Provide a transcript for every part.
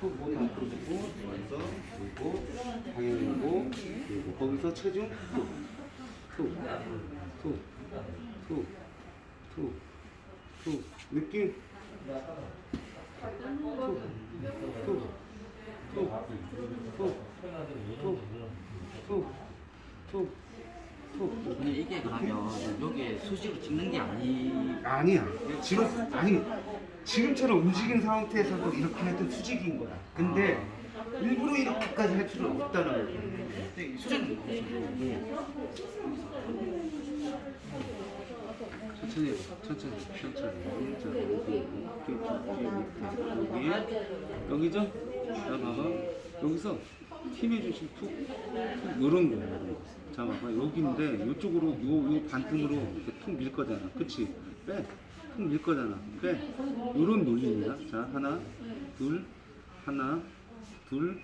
또몸 앞으로 두고 들어서 들고 방향이고 그리고 거기서 체중 투투투투투 느낌 투투투투투투투 근데 이게 가면 여기에 수직으로 찍는 게 아니 아니야. 지금 아니 지금처럼 움직인 상태에서도 이렇게 해도 수직인 거야. 근데 일부러 이렇게까지 할 필요는 없다는 거야. 수직은 천천히, 천천히, 천천히. 자, 여기, 여기, 여기, 여기죠? 자, 봐봐. 여기서 툭, 툭, 요런 거야. 요런 거. 자, 봐봐. 여기인데, 요쪽으로, 요, 요 반등으로 이렇게 툭 밀 거잖아. 그치? 빼. 툭 밀 거잖아. 빼. 요런 논리입니다. 자, 하나, 둘, 하나, 둘,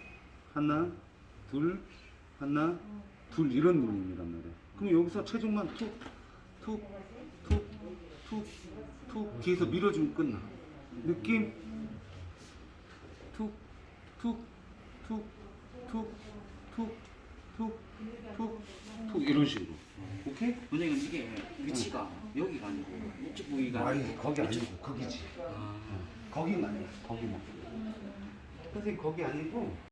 하나, 둘, 하나, 둘, 이런 논리입니다. 말이야. 그럼 여기서 체중만 툭, 툭, 툭, 툭, 툭 뒤에서 밀어주면 끝나. 느낌? 툭, 툭, 툭, 툭, 툭, 툭, 툭, 툭 이런 식으로. 오케이? 선생님 이게 위치가 여기가 아니고 이쪽 부위가 아니 거기 아니고 거기지. 아. 거기는 아니야. 거기만. 선생님 거기 아니고